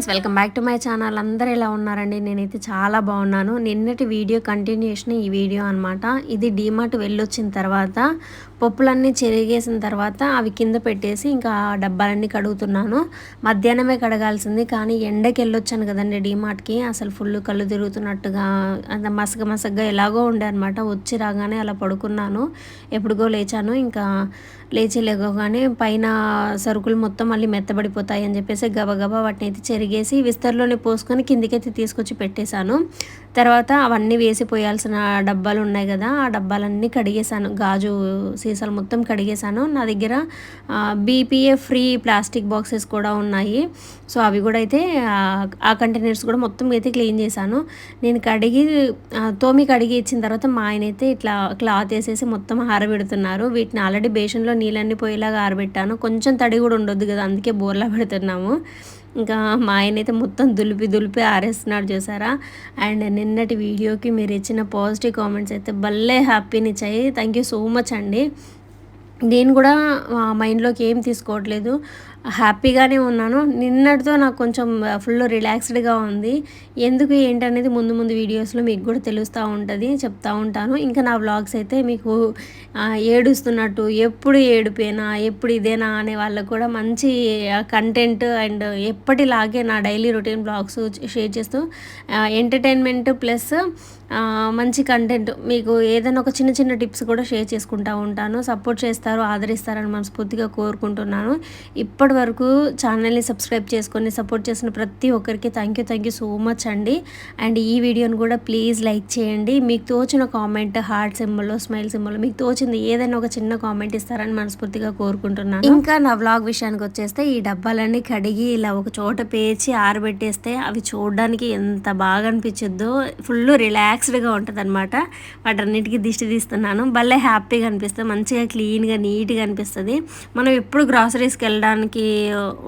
Friends welcome back to my channel. అందరూ ఎలా ఉన్నారండి? నేనైతే చాలా బాగున్నాను. నిన్నటి వీడియో కంటిన్యూషన్ ఈ వీడియో అనమాట ఇది డీమార్ట్ వెళ్ళొచ్చిన తర్వాత పప్పులన్నీ చెరిగేసిన తర్వాత అవి కింద పెట్టేసి ఇంకా డబ్బాలన్నీ కడుగుతున్నాను. మధ్యాహ్నమే కడగాల్సింది కానీ ఎండకి వెళ్ళొచ్చాను కదండి డీమార్ట్కి. అసలు ఫుల్ కళ్ళు తిరుగుతున్నట్టుగా అంత మసగ మసగ్గా ఎలాగో ఉండే అనమాట వచ్చి రాగానే అలా పడుకున్నాను. ఎప్పుడుగో లేచాను. ఇంకా లేచి లేవగానే పైన సరుకులు మొత్తం మళ్ళీ మెత్తబడిపోతాయి అని చెప్పేసి గబగబా వాటిని అయితే చెరిగేసి విస్తర్లోనే పోసుకొని కిందికైతే తీసుకొచ్చి పెట్టేశాను. తర్వాత అవన్నీ వేసి పోయాల్సిన డబ్బాలు ఉన్నాయి కదా ఆ డబ్బాలన్నీ కడిగేశాను. గాజు సీసాలు మొత్తం కడిగేశాను. నా దగ్గర బీపీఏ ఫ్రీ ప్లాస్టిక్ బాక్సెస్ కూడా ఉన్నాయి. సో అవి కూడా అయితే ఆ కంటైనర్స్ కూడా మొత్తం అయితే క్లీన్ చేశాను. నేను కడిగి తోమి కడిగి ఇచ్చిన తర్వాత మా ఆయన అయితే ఇట్లా క్లాత్ వేసేసి మొత్తం హారబెడుతున్నారు. వీటిని ఆల్రెడీ బేషన్లో నీళ్ళన్నీ పోయేలాగా ఆరబెట్టాను. కొంచెం తడి కూడా ఉండొద్దు కదా అందుకే బోర్లా పెడుతున్నాము. ఇంకా మా ఆయన అయితే మొత్తం దులిపి దులిపి ఆరేస్తున్నాడు చూసారా? అండ్ నిన్నటి వీడియోకి మీరు ఇచ్చిన పాజిటివ్ కామెంట్స్ అయితే భలే హ్యాపీనిచ్చాయి థ్యాంక్ యూ సో మచ్ అండి. నేను కూడా మైండ్లోకి ఏం తీసుకోవట్లేదు. హ్యాపీగానే ఉన్నాను. నిన్నటితో నాకు కొంచెం ఫుల్ రిలాక్స్డ్గా ఉంది. ఎందుకు ఏంటనేది ముందు ముందు వీడియోస్లో మీకు కూడా తెలుస్తూ ఉంటుంది చెప్తా ఉంటాను. ఇంకా నా వ్లాగ్స్ అయితే మీకు ఏడుస్తున్నట్టు ఎప్పుడు ఏడిపోయినా ఎప్పుడు ఇదేనా అనే వాళ్ళకు కూడా మంచి కంటెంట్ అండ్ ఎప్పటిలాగే నా డైలీ రొటీన్ బ్లాగ్స్ షేర్ చేస్తూ ఎంటర్టైన్మెంట్ ప్లస్ మంచి కంటెంట్ మీకు ఏదైనా ఒక చిన్న చిన్న టిప్స్ కూడా షేర్ చేసుకుంటూ ఉంటాను. సపోర్ట్ చేస్తారు ఆదరిస్తారని మనస్ఫూర్తిగా కోరుకుంటున్నాను. ఇప్పటి వరకు ఛానల్ని సబ్స్క్రైబ్ చేసుకొని సపోర్ట్ చేసిన ప్రతి ఒక్కరికి thank you thank you so much అండి. అండ్ ఈ వీడియోని కూడా ప్లీజ్ లైక్ చేయండి. మీకు తోచిన comment heart symbol smile symbol మీకు తోచింది ఏదైనా ఒక చిన్న కామెంట్ ఇస్తారని మనస్ఫూర్తిగా కోరుకుంటున్నాను. ఇంకా నా వ్లాగ్ విషయానికి వచ్చేస్తే ఈ డబ్బాలన్నీ కడిగి ఇలా ఒక చోట పేర్చి ఆరబెట్టేస్తే అవి చూడడానికి ఎంత బాగా అనిపించద్దో ఫుల్ రిలాక్స్డ్గా ఉంటుంది అనమాట వాటన్నిటికీ దిష్టి తీస్తున్నాను. భలే హ్యాపీగా అనిపిస్తుంది. మంచిగా క్లీన్గా నీట్గా అనిపిస్తుంది. మనం ఎప్పుడు గ్రాసరీస్కి వెళ్ళడానికి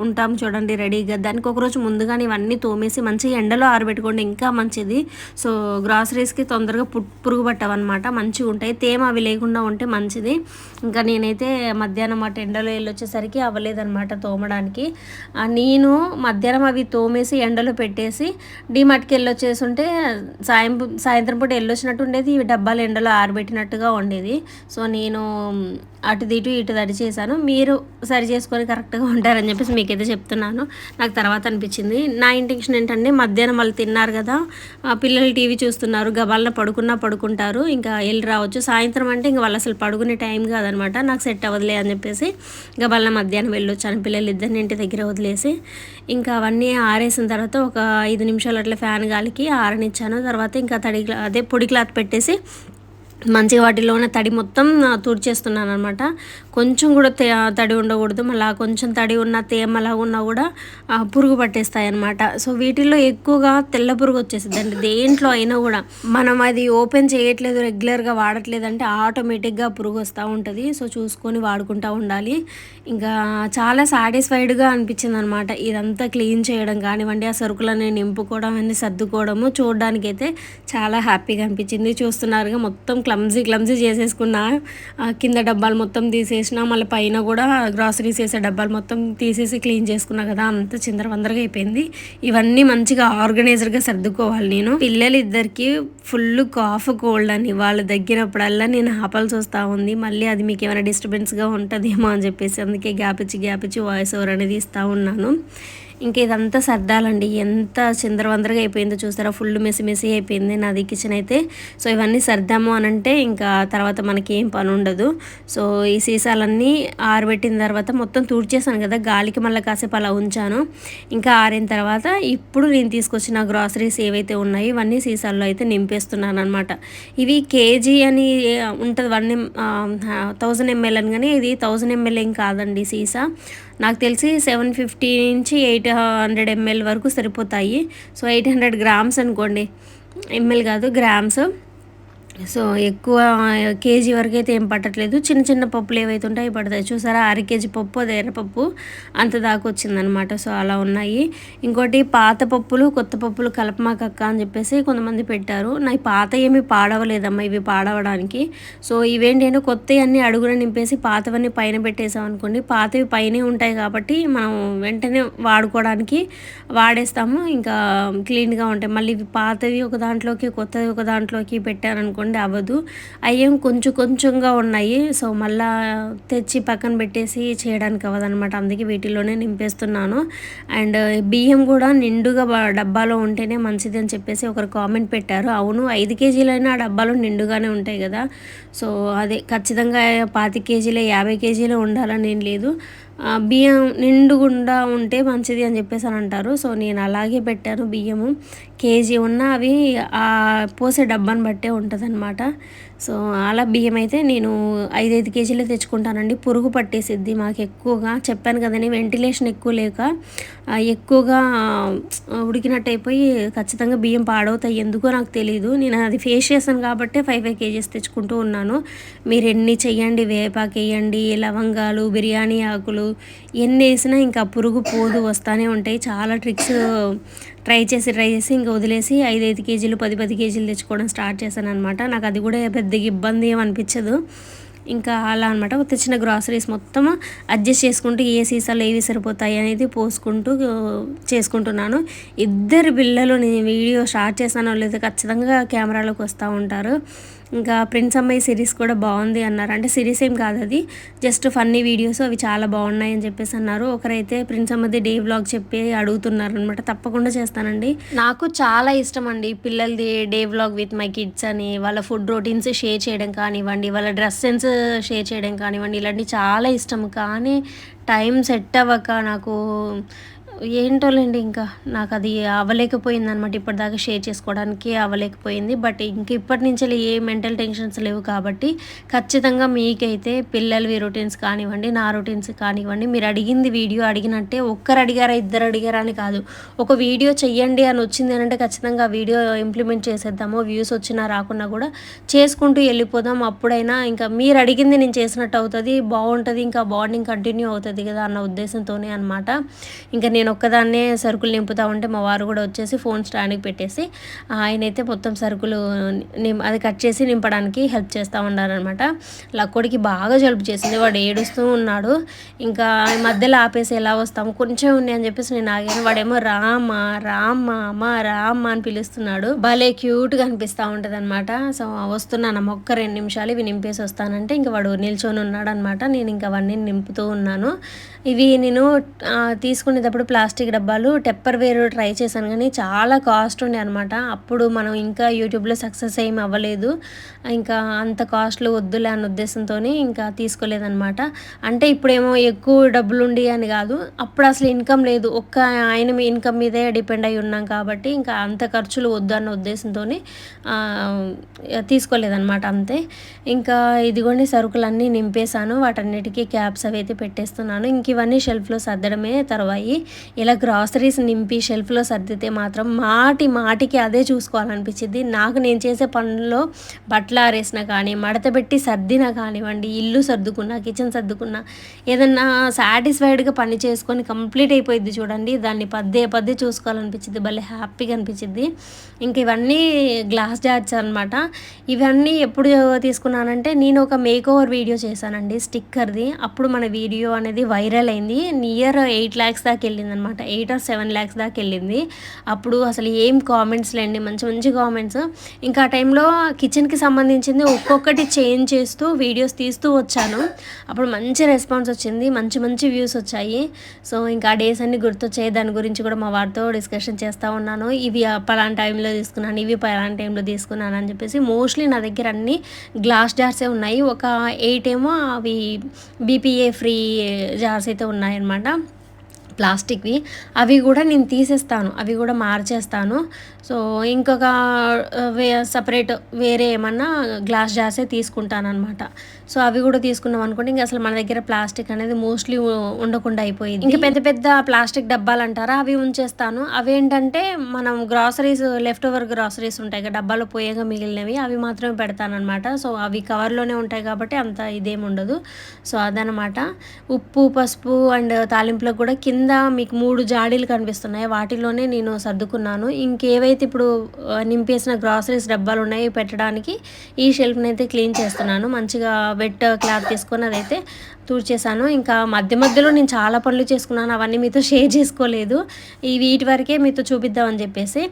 ఉంటాం చూడండి రెడీగా. దానికి ఒకరోజు ముందుగానే ఇవన్నీ తోమేసి మంచిగా ఎండలో ఆరబెట్టుకోండి ఇంకా మంచిది. సో గ్రాసరీస్కి తొందరగా పురుగు పట్టవన్నమాట మంచిగా ఉంటాయి. తేమ అవి లేకుండా ఉంటే మంచిది. ఇంకా నేనైతే మధ్యాహ్నం అటు ఎండలో వెళ్ళొచ్చేసరికి అవ్వలేదన్నమాట తోమడానికి. నేను మధ్యాహ్నం అవి తోమేసి ఎండలో పెట్టేసి డీమార్ట్కి వెళ్ళొచ్చేసి ఉంటే సాయం సాయంత్రం పూట వెళ్ళొచ్చినట్టు ఉండేది. ఇవి డబ్బాలు ఎండలో ఆరబెట్టినట్టుగా ఉండేది. సో నేను అటు ఇటు ఇటు తడి చేశాను మీరు సరి చేసుకొని కరెక్ట్గా ఉంటారని చెప్పేసి మీకైతే చెప్తున్నాను. నాకు తర్వాత అనిపించింది. నా ఇంటెన్షన్ ఏంటంటే మధ్యాహ్నం వాళ్ళు తిన్నారు కదా పిల్లలు టీవీ చూస్తున్నారు గబాలన పడుకున్నా పడుకుంటారు ఇంకా వెళ్ళి రావచ్చు. సాయంత్రం అంటే ఇంకా వాళ్ళు అసలు పడుకునే టైం కాదనమాట. నాకు సెట్ అవ్వదులే అని చెప్పేసి గబాలన మధ్యాహ్నం వెళ్ళొచ్చాను పిల్లలు ఇద్దరిని ఇంటి దగ్గర వదిలేసి ఇంకా అవన్నీ ఆరేసిన తర్వాత ఒక ఐదు నిమిషాలు అట్లా ఫ్యాన్ గాలికి ఆరనిచ్చాను. తర్వాత ఇంకా తడి అదే పొడి క్లాత్ పెట్టేసి మంచిగా వాటిలో తడి మొత్తం తుడిచేస్తున్నాను అనమాట కొంచెం కూడా తడి ఉండకూడదు. మళ్ళీ కొంచెం తడి ఉన్న తేమలా ఉన్నా కూడా పురుగు పట్టేస్తాయి అనమాట సో వీటిల్లో ఎక్కువగా తెల్ల పురుగు వచ్చేసిందండి దేంట్లో అయినా కూడా. మనం అది ఓపెన్ చేయట్లేదు రెగ్యులర్గా వాడట్లేదు అంటే ఆటోమేటిక్గా పురుగు వస్తూ ఉంటుంది. సో చూసుకొని వాడుకుంటూ ఉండాలి. ఇంకా చాలా సాటిస్ఫైడ్గా అనిపించింది అనమాట ఇదంతా క్లీన్ చేయడం కానివ్వండి ఆ సరుకులని నింపుకోవడం అన్ని సర్దుకోవడము చూడడానికైతే చాలా హ్యాపీగా అనిపించింది. చూస్తున్నారుగా మొత్తం క్లమ్జీ క్లమ్జీ చేసేసుకున్న కింద డబ్బాలు మొత్తం తీసేసిన మళ్ళీ పైన కూడా గ్రాసరీస్ వేసే డబ్బాలు మొత్తం తీసేసి క్లీన్ చేసుకున్నా కదా అంత చిందరవందరగా అయిపోయింది. ఇవన్నీ మంచిగా ఆర్గనైజర్గా సర్దుకోవాలి నేను. పిల్లలు ఇద్దరికి ఫుల్ కాఫ్ కోల్డ్ అని వాళ్ళు దగ్గరప్పుడల్లా నేను ఆపాల్సి వస్తూ ఉంది. మళ్ళీ అది మీకు ఏమైనా డిస్టర్బెన్స్గా ఉంటుందేమో అని చెప్పేసి అందుకే గ్యాప్ ఇచ్చి గ్యాప్ ఇచ్చి వాయిస్ ఓవర్ అనేది ఇస్తూ ఉన్నాను. ఇంక ఇదంతా సర్దాలండి. ఎంత చిందరవందరగా అయిపోయిందో చూస్తారా ఫుల్ మెసి మెసి అయిపోయింది నాది కిచెన్ అయితే. సో ఇవన్నీ సర్దాము అని అంటే ఇంకా తర్వాత మనకి ఏం పని ఉండదు సో ఈ సీసాలన్నీ ఆరబెట్టిన తర్వాత మొత్తం తుడిచేసాను కదా గాలికి మళ్ళీ కాసేపు అలా ఉంచాను. ఇంకా ఆరిన తర్వాత ఇప్పుడు నేను తీసుకొచ్చిన గ్రాసరీస్ ఏవైతే ఉన్నాయో ఇవన్నీ సీసాల్లో అయితే నింపేస్తున్నాను అనమాట ఇవి కేజీ అని ఉంటుంది వన్ థౌజండ్ ఎంఎల్ అని కానీ ఇది థౌజండ్ ఎంఎల్ ఏం కాదండి సీసా. నాకు తెలిసి సెవెన్ ఫిఫ్టీ నుంచి ఎయిట్ హండ్రెడ్ ఎంఎల్ వరకు సరిపోతాయి. సో ఎయిట్ హండ్రెడ్ గ్రామ్స్ అనుకోండి. ఎంఎల్ కాదు గ్రామ్స్. సో ఎక్కువ కేజీ వరకు అయితే ఏం పట్టట్లేదు. చిన్న చిన్న పప్పులు ఏవైతే ఉంటాయో అవి పడతాయి. చూసారా? అర కేజీ పప్పు అది ఎర్రపప్పు అంత దాకా వచ్చిందనమాట సో అలా ఉన్నాయి. ఇంకోటి పాత పప్పులు కొత్త పప్పులు కలపమాకక్క అని చెప్పేసి కొంతమంది పెట్టారు. నా పాత ఏమి పాడవలేదమ్మా ఇవి పాడవడానికి. సో ఇవేంటి అంటే కొత్తవి అన్నీ అడుగున నింపేసి పాతవన్నీ పైన పెట్టేసాం అనుకోండి. పాతవి పైనే ఉంటాయి కాబట్టి మనం వెంటనే వాడుకోవడానికి వాడేస్తాము. ఇంకా క్లీన్గా ఉంటాయి. మళ్ళీ ఇవి పాతవి ఒక దాంట్లోకి కొత్తవి ఒక దాంట్లోకి పెట్టారనుకోండి అనుకోండి అవ్వదు. అయ్యేం కొంచెం కొంచెంగా ఉన్నాయి. సో మళ్ళా తెచ్చి పక్కన పెట్టేసి చేయడానికి అవ్వదనమాట అందుకే వీటిలోనే నింపేస్తున్నాను. అండ్ బియ్యం కూడా నిండుగా డబ్బాలో ఉంటేనే మంచిది అని చెప్పేసి ఒకరు కామెంట్ పెట్టారు. అవును ఐదు కేజీలైనా ఆ డబ్బాలో నిండుగానే ఉంటాయి కదా. సో అదే ఖచ్చితంగా పాతి కేజీలే యాభై కేజీలే ఉండాలని ఏం లేదు. బియ్యం నిండుగుండా ఉంటే మంచిది అని చెప్పేసి అని అంటారు సో నేను అలాగే పెట్టాను బియ్యము. కేజీ ఉన్న అవి ఆ పోసే డబ్బాని బట్టే ఉంటుంది అనమాట సో అలా బియ్యం అయితే నేను ఐదైదు కేజీలు తెచ్చుకుంటానండి. పురుగు పట్టేసిద్ది మాకు ఎక్కువగా. చెప్పాను కదండి వెంటిలేషన్ ఎక్కువ లేక ఎక్కువగా ఉడికినట్టు అయిపోయి ఖచ్చితంగా బియ్యం పాడవుతాయి. ఎందుకో నాకు తెలియదు నేను అది ఫేస్ చేశాను కాబట్టి ఫైవ్ ఫైవ్ కేజీస్ తెచ్చుకుంటూ ఉన్నాను. మీరు ఎన్ని చెయ్యండి వేపాకు వేయండి లవంగాలు బిర్యానీ ఆకులు ఎన్ని వేసినా ఇంకా పురుగు పోదు వస్తూనే ఉంటాయి. చాలా ట్రిక్స్ ట్రై చేసి ట్రై చేసి ఇంకా వదిలేసి ఐదు ఐదు కేజీలు పది పది కేజీలు తెచ్చుకోవడం స్టార్ట్ చేశాను అనమాట నాకు అది కూడా పెద్దగా ఇబ్బంది ఏమనిపించదు అనిపించదు. ఇంకా అలా అనమాట తెచ్చిన గ్రాసరీస్ మొత్తం అడ్జస్ట్ చేసుకుంటూ ఏ సీసాలు ఏవి సరిపోతాయి అనేది పోసుకుంటూ చేసుకుంటున్నాను. ఇద్దరు పిల్లలు నేను వీడియో స్టార్ట్ చేశానో లేదో ఖచ్చితంగా కెమెరాలోకి వస్తూ ఉంటారు. ఇంకా ప్రిన్స్ అమ్మాయి సిరీస్ కూడా బాగుంది అన్నారు. అంటే సిరీస్ ఏం కాదు అది. జస్ట్ ఫన్నీ వీడియోస్ అవి చాలా బాగున్నాయి అని చెప్పేసి అన్నారు. ఒకరైతే ప్రిన్స్ అమ్మది డే వ్లాగ్ చెప్పి అడుగుతున్నారు అనమాట తప్పకుండా చేస్తానండి. నాకు చాలా ఇష్టం అండి పిల్లలది day vlog with my kids అని. వాళ్ళ ఫుడ్ రొటీన్స్ షేర్ చేయడం కానివ్వండి వాళ్ళ డ్రెస్ సెన్స్ షేర్ చేయడం కానివ్వండి ఇలాంటివి చాలా ఇష్టం. కానీ టైం సెట్ అవ్వక నాకు ఏంటోలేండి ఇంకా? నాకు అది అవ్వలేకపోయింది అనమాట ఇప్పటిదాకా షేర్ చేసుకోవడానికి అవ్వలేకపోయింది బట్ ఇంక ఇప్పటి నుంచి ఏ మెంటల్ టెన్షన్స్ లేవు కాబట్టి ఖచ్చితంగా మీకైతే పిల్లలవి రొటీన్స్ కానివ్వండి నా రొటీన్స్ కానివ్వండి మీరు అడిగింది వీడియో అడిగినట్టే ఒక్కరు అడిగారా ఇద్దరు అడిగారా అని కాదు. ఒక వీడియో చెయ్యండి అని వచ్చింది అంటే ఖచ్చితంగా వీడియో ఇంప్లిమెంట్ చేసేద్దాము వ్యూస్ వచ్చినా రాకున్నా కూడా చేసుకుంటూ వెళ్ళిపోదాం. అప్పుడైనా ఇంకా మీరు అడిగింది నేను చేసినట్టు అవుతుంది బాగుంటుంది ఇంకా బాండింగ్ కంటిన్యూ అవుతుంది కదా అన్న ఉద్దేశంతోనే అనమాట ఇంకా నేను ఒక్కదాన్నే సరుకులు నింపుతూ ఉంటే మా వారు కూడా వచ్చేసి ఫోన్ స్టాండ్కి పెట్టేసి ఆయన అయితే మొత్తం సరుకులు అది కట్ చేసి నింపడానికి హెల్ప్ చేస్తూ ఉన్నారనమాట లక్కోడికి బాగా జలుబు చేసింది వాడు ఏడుస్తూ ఉన్నాడు. ఇంకా మధ్యలో ఆపేసి ఎలా వస్తాము కొంచెం ఉన్నాయి అని చెప్పేసి నేను ఆగాను. వాడేమో రామ రామ అమ్మ రామ అని పిలుస్తున్నాడు. భలే క్యూట్గా అనిపిస్తూ ఉంటుంది అనమాట సో వస్తున్నాను ఒక్క రెండు నిమిషాలు ఇవి నింపేసి వస్తానంటే ఇంకా వాడు నిల్చొని ఉన్నాడు అనమాట నేను ఇంకా అవన్నీ నింపుతూ ఉన్నాను. ఇవి నేను తీసుకునేటప్పుడు ప్లాస్టిక్ డబ్బాలు టెప్పర్ వేర్ ట్రై చేశాను కానీ చాలా కాస్ట్ ఉండే అనమాట అప్పుడు మనం ఇంకా యూట్యూబ్లో సక్సెస్ ఏం అవ్వలేదు. ఇంకా అంత కాస్ట్లు వద్దులే అన్న ఉద్దేశంతో ఇంకా తీసుకోలేదనమాట అంటే ఇప్పుడేమో ఎక్కువ డబ్బులు ఉండి అని కాదు అప్పుడు అసలు ఇన్కమ్ లేదు. ఒక్క ఆయన ఇన్కమ్ మీదే డిపెండ్ అయి ఉన్నాం కాబట్టి ఇంకా అంత ఖర్చులు వద్దు అన్న ఉద్దేశంతో తీసుకోలేదనమాట అంతే. ఇంకా ఇదిగోండి సరుకులన్నీ నింపేశాను. వాటన్నిటికీ క్యాప్స్ అవి అయితే పెట్టేస్తున్నాను. ఇంక ఇవన్నీ షెల్ఫ్లో సర్దడమే తర్వాయి. ఇలా గ్రాసరీస్ నింపి షెల్ఫ్లో సర్దితే మాత్రం మాటి మాటికి అదే చూసుకోవాలనిపించింది. నాకు నేను చేసే పనుల్లో బట్టలు ఆరేసినా కానీ మడతపెట్టి సర్దినా కానివ్వండి ఇల్లు సర్దుకున్నా కిచెన్ సర్దుకున్నా ఏదన్నా సాటిస్ఫైడ్గా పని చేసుకొని కంప్లీట్ అయిపోయింది చూడండి. దాన్ని పద్దే పద్దే చూసుకోవాలనిపించింది. భలే హ్యాపీగా అనిపించింది. ఇంక ఇవన్నీ గ్లాస్ జార్స్ అనమాట ఇవన్నీ ఎప్పుడు తీసుకున్నానంటే నేను ఒక మేక్ ఓవర్ వీడియో చేశానండి స్టిక్కర్ది అప్పుడు మన వీడియో అనేది వైరల్ అయింది. నియర్ ఎయిట్ ల్యాక్స్ దాకా వెళ్ళింది అనమాట ఎయిట్ ఆర్ సెవెన్ ల్యాక్స్ దాకా వెళ్ళింది. అప్పుడు అసలు ఏం కామెంట్స్ లేండి మంచి మంచి కామెంట్స్ ఇంకా ఆ టైంలో కిచెన్కి సంబంధించింది ఒక్కొక్కటి చేంజ్ చేస్తూ వీడియోస్ తీస్తూ వచ్చాను. అప్పుడు మంచి రెస్పాన్స్ వచ్చింది మంచి మంచి వ్యూస్ వచ్చాయి. సో ఇంకా ఆ డేస్ అన్ని గుర్తొచ్చాయి. దాని గురించి కూడా మా వారితో డిస్కషన్ చేస్తూ ఉన్నాను. ఇవి పలాంటి టైంలో తీసుకున్నాను ఇవి పలాంటి టైంలో తీసుకున్నాను అని చెప్పేసి మోస్ట్లీ నా దగ్గర అన్ని గ్లాస్ జార్సే ఉన్నాయి. ఒక ఎయిట్ ఏమో అవి బీపీఏ ఫ్రీ జార్స్ అయితే ఉన్నాయన్నమాట. ప్లాస్టిక్వి. అవి కూడా నేను తీసేస్తాను. అవి కూడా మార్చేస్తాను. సో ఇంకొక వే సపరేట్ వేరే ఏమన్నా గ్లాస్ జార్సే తీసుకుంటాను అనమాట సో అవి కూడా తీసుకున్నాం అనుకోండి ఇంకా అసలు మన దగ్గర ప్లాస్టిక్ అనేది మోస్ట్లీ ఉండకుండా అయిపోయింది. ఇంకా పెద్ద పెద్ద ప్లాస్టిక్ డబ్బాలు అంటారా అవి ఉంచేస్తాను. అవి ఏంటంటే మనం గ్రాసరీస్ లెఫ్ట్ ఓవర్ గ్రాసరీస్ ఉంటాయి కదా డబ్బాలో పోయేగా మిగిలినవి అవి మాత్రమే పెడతానమాట సో అవి కవర్లోనే ఉంటాయి కాబట్టి అంత ఇదేమి ఉండదు. సో అదనమాట ఉప్పు పసుపు అండ్ తాలింపులకు కూడా కింద మీకు మూడు జాడీలు కనిపిస్తున్నాయి. వాటిలోనే నేను సర్దుకున్నాను. ఇంకేవైతే ఇప్పుడు నింపేసిన గ్రాసరీస్ డబ్బాలు ఉన్నాయి పెట్టడానికి ఈ షెల్ఫ్ని అయితే క్లీన్ చేస్తున్నాను. మంచిగా వెట్ క్లాత్ తీసుకొని అదైతే తూర్చేసాను ఇంకా మధ్య మధ్యలో నేను చాలా పనులు చేసుకున్నాను. అవన్నీ మీతో షేర్ చేసుకోలేదు. ఈ వీటి వరకే మీతో చూపిద్దామని చెప్పేసి.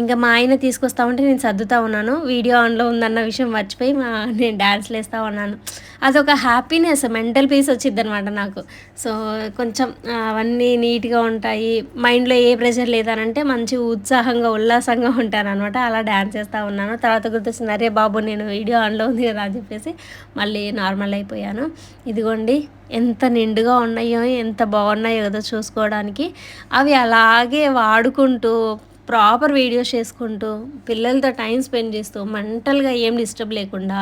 ఇంకా మా ఆయన తీసుకొస్తామంటే నేను సర్దుతా ఉన్నాను. వీడియో ఆన్లో ఉందన్న విషయం మర్చిపోయి మా నేను డ్యాన్స్లు వేస్తూ ఉన్నాను. అదొక హ్యాపీనెస్ మెంటల్ పీస్ వచ్చింది అనమాట నాకు. సో కొంచెం అవన్నీ నీట్గా ఉంటాయి. మైండ్లో ఏ ప్రెషర్ లేదనంటే మంచి ఉత్సాహంగా ఉల్లాసంగా ఉంటాను అనమాట అలా డ్యాన్స్ చేస్తూ ఉన్నాను. తర్వాత గుర్తొచ్చింది అరే బాబు నేను వీడియో ఆన్లో ఉంది కదా అని చెప్పేసి మళ్ళీ నార్మల్ అయిపోయాను. ఇదిగోండి ఎంత నిండుగా ఉన్నాయో ఎంత బాగున్నాయో కదా చూసుకోవడానికి. అవి అలాగే వాడుకుంటూ ప్రాపర్ వీడియోస్ చేసుకుంటూ పిల్లలతో టైం స్పెండ్ చేస్తూ మెంటల్గా ఏం డిస్టర్బ్ లేకుండా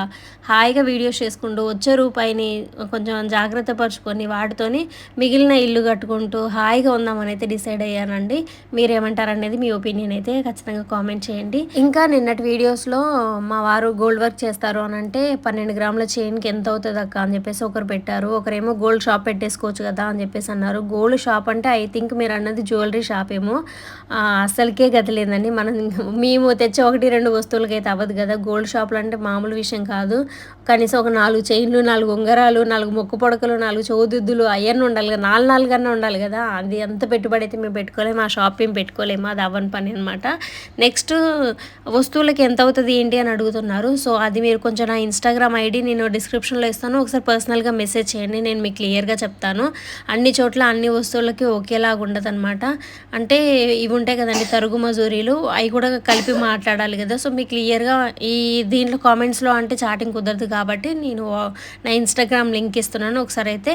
హాయిగా వీడియోస్ చేసుకుంటూ వచ్చే రూపాయిని కొంచెం జాగ్రత్త పరుచుకొని వాటితోని మిగిలిన ఇల్లు కట్టుకుంటూ హాయిగా ఉందామని అయితే డిసైడ్ అయ్యానండి. మీరేమంటారు అనేది మీ ఒపీనియన్ అయితే ఖచ్చితంగా కామెంట్ చేయండి. ఇంకా నిన్నటి వీడియోస్లో మా వారు గోల్డ్ వర్క్ చేస్తారు అని అంటే పన్నెండు గ్రాముల చైన్కి ఎంత అవుతుంది అక్క అని చెప్పేసి ఒకరు పెట్టారు. ఒకరేమో గోల్డ్ షాప్ పెట్టేసుకోవచ్చు కదా అని చెప్పేసి అన్నారు. గోల్డ్ షాప్ అంటే ఐ థింక్ మీరు అన్నది జ్యువెలరీ షాప్ ఏమో అసలుకే కథ లేదండి మనం మేము తెచ్చే ఒకటి రెండు వస్తువులకి అయితే అవ్వదు కదా. గోల్డ్ షాపులు అంటే మామూలు విషయం కాదు. కనీసం ఒక నాలుగు చైన్లు నాలుగు ఉంగరాలు నాలుగు మొక్కు పొడకలు నాలుగు చౌదుద్దులు అవన్నీ ఉండాలి కదా. నాలుగు నాలుగు అన్న ఉండాలి కదా. అది ఎంత పెట్టుబడి అయితే మేము పెట్టుకోలేము ఆ షాప్ మేము పెట్టుకోలేము. అది అవ్వని పని అనమాట నెక్స్ట్ వస్తువులకి ఎంత అవుతుంది ఏంటి అని అడుగుతున్నారు. సో అది మీరు కొంచెం నా ఇన్స్టాగ్రామ్ ఐడి నేను డిస్క్రిప్షన్లో ఇస్తాను. ఒకసారి పర్సనల్గా మెసేజ్ చేయండి నేను మీకు క్లియర్గా చెప్తాను. అన్ని చోట్ల అన్ని వస్తువులకి ఒకేలాగా ఉండదు అనమాట అంటే ఇవి ఉంటాయి కదండి తరుగు మజూరీలు అవి కూడా కలిపి మాట్లాడాలి కదా. సో మీకు క్లియర్గా ఈ దీంట్లో కామెంట్స్లో అంటే చాటింగ్ కుదరదు కాబట్టి నేను నా ఇన్స్టాగ్రామ్ లింక్ ఇస్తున్నాను. ఒకసారి అయితే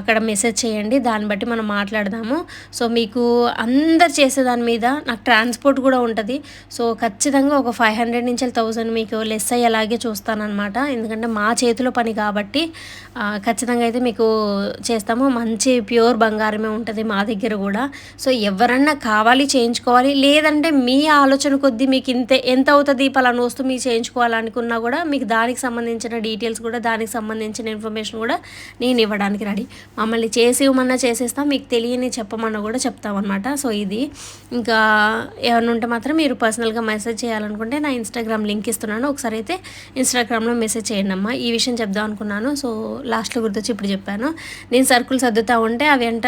అక్కడ మెసేజ్ చేయండి. దాన్ని బట్టి మనం మాట్లాడదాము. సో మీకు అందరు చేసే దాని మీద నాకు ట్రాన్స్పోర్ట్ కూడా ఉంటుంది. సో ఖచ్చితంగా ఒక ఫైవ్ హండ్రెడ్ నుంచి థౌజండ్ మీకు లెస్ అయ్యేలాగే చూస్తానమాట ఎందుకంటే మా చేతిలో పని కాబట్టి ఖచ్చితంగా అయితే మీకు చేస్తాము. మంచి ప్యూర్ బంగారమే ఉంటుంది మా దగ్గర కూడా. సో ఎవరన్నా కావాలి చేయించుకోవాలి లేదంటే మీ ఆలోచన కొద్దీ మీకు ఇంత ఎంత అవుతుంది పలానా వస్తువు మీరు చేయించుకోవాలనుకున్నా కూడా మీకు దానికి సంబంధించిన డీటెయిల్స్ కూడా దానికి సంబంధించిన ఇన్ఫర్మేషన్ కూడా నేను ఇవ్వడానికి రెడీ మమ్మల్ని చేసి ఇవ్వమన్నా చేసేస్తాం మీకు తెలియని చెప్పమన్నా కూడా చెప్తామన్నమాట. సో ఇది. ఇంకా ఏమైనా ఉంటే మాత్రం మీరు పర్సనల్గా మెసేజ్ చేయాలనుకుంటే నా ఇన్స్టాగ్రామ్ లింక్ ఇస్తున్నాను. ఒకసారి అయితే ఇన్స్టాగ్రామ్లో మెసేజ్ చేయండి అమ్మా. ఈ విషయం చెప్దాం అనుకున్నాను. సో లాస్ట్లో గుర్తొచ్చి ఇప్పుడు చెప్పాను. నేను సరుకులు సర్దుతా ఉంటే అవి అంట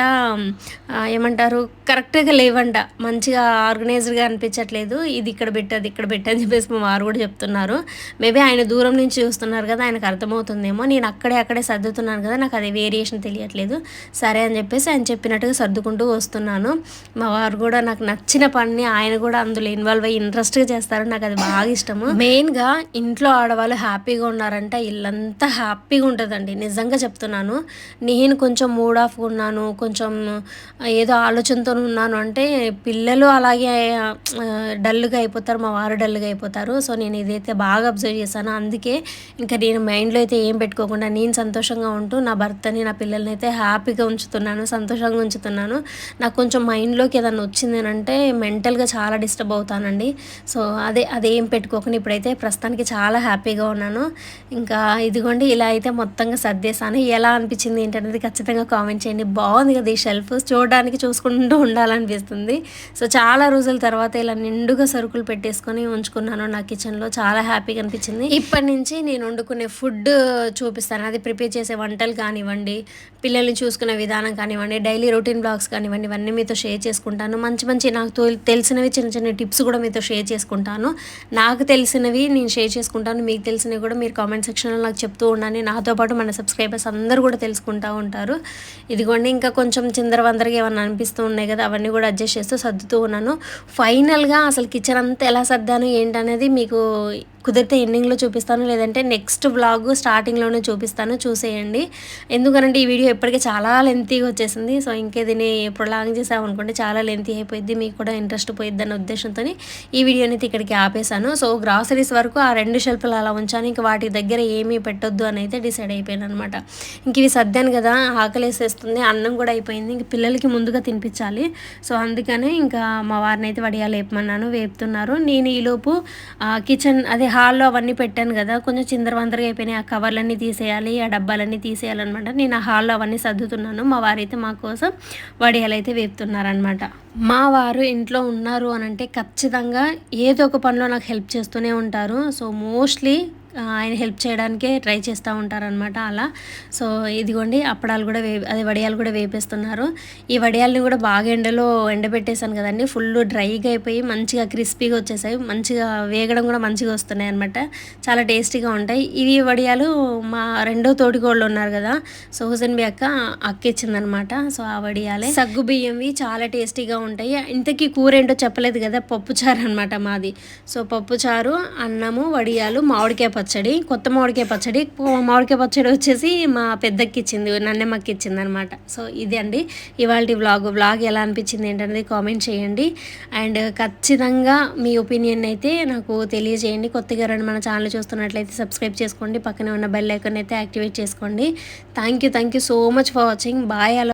ఏమంటారు? కరెక్ట్గా లేవంట. మంచిగా ఆర్గనైజ్డ్గా అనిపించట్లేదు. ఇది ఇక్కడ పెట్టు అది ఇక్కడ పెట్టు అని చెప్పేసి మా వారు కూడా చెప్తున్నారు. మేబీ ఆయన దూరం నుంచి చూస్తున్నారు కదా ఆయనకు అర్థమవుతుందేమో. నేను అక్కడే అక్కడే సర్దుతున్నాను కదా నాకు అది వేరియేషన్ తెలియట్లేదు. సరే అని చెప్పేసి ఆయన చెప్పినట్టుగా సర్దుకుంటూ వస్తున్నాను. మా వారు కూడా నాకు నచ్చిన పని ఆయన కూడా అందులో ఇన్వాల్వ్ అయ్యి ఇంట్రెస్ట్గా చేస్తారు. నాకు అది బాగా ఇష్టము. మెయిన్గా ఇంట్లో ఆడవాళ్ళు హ్యాపీగా ఉన్నారంటే. ఇల్లంతా హ్యాపీగా ఉంటుందండి. నిజంగా చెప్తున్నాను. నేను కొంచెం మూడ్ ఆఫ్ ఉన్నాను. కొంచెం ఏదో ఆలోచనతో ఉన్నాను. అంటే పిల్లలు అలాగే అలాగే డల్గా అయిపోతారు మా వారు డల్గా అయిపోతారు. సో నేను ఇదైతే బాగా అబ్జర్వ్ చేశాను. అందుకే ఇంకా నేను మైండ్లో అయితే ఏం పెట్టుకోకుండా నేను సంతోషంగా ఉంటూ నా భర్తని నా పిల్లల్ని అయితే హ్యాపీగా ఉంచుతున్నాను సంతోషంగా ఉంచుతున్నాను. నాకు కొంచెం మైండ్లోకి ఏదైనా వచ్చింది అంటే మెంటల్గా చాలా డిస్టర్బ్ అవుతానండి. సో అదే అదేం పెట్టుకోకుండా ఇప్పుడైతే ప్రస్తుతానికి చాలా హ్యాపీగా ఉన్నాను. ఇంకా ఇదిగోండి ఇలా అయితే మొత్తంగా సర్దేశాను. ఎలా అనిపించింది ఏంటనేది ఖచ్చితంగా కామెంట్ చేయండి. బాగుంది కదా ఈ షెల్ఫ్. చూడడానికి చూసుకుంటూ ఉండాలనిపిస్తుంది. సో చాలా రోజుల తర్వాత ఇలా నిండుగా సరుకులు పెట్టేసుకొని ఉంచుకున్నాను. నా కిచెన్లో చాలా హ్యాపీగా అనిపించింది. ఇప్పటి నుంచి నేను వండుకునే ఫుడ్ చూపిస్తాను. అది ప్రిపేర్ చేసే వంటలు కానివ్వండి పిల్లల్ని చూసుకునే విధానం కానివ్వండి డైలీ రొటీన్ బ్లాగ్స్ కానివ్వండి ఇవన్నీ మీతో షేర్ చేసుకుంటాను. మంచి మంచి నాకు తెలిసినవి చిన్న చిన్న టిప్స్ కూడా మీతో షేర్ చేసుకుంటాను. నాకు తెలిసినవి నేను షేర్ చేసుకుంటాను. మీకు తెలిసినవి కూడా మీరు కామెంట్ సెక్షన్లో నాకు చెప్తూ ఉండండి. నాతో పాటు మన సబ్స్క్రైబర్స్ అందరూ కూడా తెలుసుకుంటూ ఉంటారు. ఇదిగోండి ఇంకా కొంచెం చిందరవందరగా ఏమన్నా అనిపిస్తూ ఉన్నాయి కదా అవన్నీ కూడా అడ్జస్ట్ చేస్తూ సర్దుతూ ఉన్నాను. ఫైనల్గా అసలు కిచెన్ అంతా ఎలా సర్దాను ఏంటనేది మీకు కుదిరితే ఎండింగ్లో చూపిస్తాను లేదంటే నెక్స్ట్ బ్లాగ్ స్టార్టింగ్లోనే చూపిస్తాను చూసేయండి. ఎందుకనంటే ఈ వీడియో ఇప్పటికే చాలా లెంతీగా వచ్చేసింది. సో ఇంకే దీన్ని ప్రొలాంగ్ చేసామనుకోండి చాలా లెంతీ అయిపోయింది మీకు కూడా ఇంట్రెస్ట్ పోయిద్ది అన్న ఉద్దేశంతో ఈ వీడియోని అయితే ఇక్కడికి ఆపేశాను. సో గ్రాసరీస్ వరకు ఆ రెండు షెల్ఫ్లు అలా ఉంచాను. ఇంకా వాటి దగ్గర ఏమీ పెట్టొద్దు అని అయితే డిసైడ్ అయిపోయాను అనమాట ఇంక ఇవి సర్దాను కదా ఆకలేసేస్తుంది అన్నం కూడా అయిపోయింది. ఇంక పిల్లలకి ముందుగా తినిపించాలి. సో అందుకనే ఇంకా మా వారిని అయితే వడియాలు వేపమన్నాను వేపుతున్నారు. నేను ఈలోపు కిచెన్ అదే హాల్లో అవన్నీ పెట్టాను కదా కొంచెం చిందరవందరగా అయిపోయినాయి. ఆ కవర్లన్నీ తీసేయాలి ఆ డబ్బాలన్నీ తీసేయాలన్నమాట. నేను ఆ హాల్లో అవన్నీ సర్దుతున్నాను. మా వారైతే మా కోసం వడియాలు అయితే వేపుతున్నారనమాట మా వారు ఇంట్లో ఉన్నారు అని అంటే ఖచ్చితంగా ఏదో ఒక పనిలో నాకు హెల్ప్ చేస్తూనే ఉంటారు. సో మోస్ట్లీ ఆయన హెల్ప్ చేయడానికే ట్రై చేస్తూ ఉంటారనమాట అలా. సో ఇదిగోండి అప్పడాలు కూడా వే అదే వడియాలు కూడా వేపేస్తున్నారు. ఈ వడియాల్ని కూడా బాగా ఎండలో ఎండబెట్టేశాను కదండి. ఫుల్ డ్రైగా అయిపోయి మంచిగా క్రిస్పీగా వచ్చేసాయి. మంచిగా వేగడం కూడా మంచిగా వస్తున్నాయి అనమాట చాలా టేస్టీగా ఉంటాయి. ఇవి వడియాలు మా రెండో తోటికోళ్ళు ఉన్నారు కదా సో హుసేన్ బి అక్క అక్క ఇచ్చిందనమాట సో ఆ వడియాలే. సగ్గు బియ్యంవి చాలా టేస్టీగా ఉంటాయి. ఇంతకీ కూర ఏంటో చెప్పలేదు కదా పప్పుచారు అనమాట మాది. సో పప్పుచారు అన్నము వడియాలు మామిడికాయ పచ్చడి కొత్త మామిడికాయ పచ్చడి. మామిడికాయ పచ్చడి వచ్చేసి మా పెద్దకి ఇచ్చింది నన్నెమ్మకి ఇచ్చింది అనమాట సో ఇది అండి. ఇవాళ వ్లాగ్. వ్లాగ్ ఎలా అనిపించింది ఏంటనేది కామెంట్ చేయండి. అండ్ ఖచ్చితంగా మీ ఒపీనియన్ అయితే నాకు తెలియజేయండి. కొత్తగా రెండు మన ఛానల్ చూస్తున్నట్లయితే సబ్స్క్రైబ్ చేసుకోండి. పక్కనే ఉన్న బెల్ ఐకాన్ అయితే యాక్టివేట్ చేసుకోండి. Thank you thank you so much for watching. Bye అలా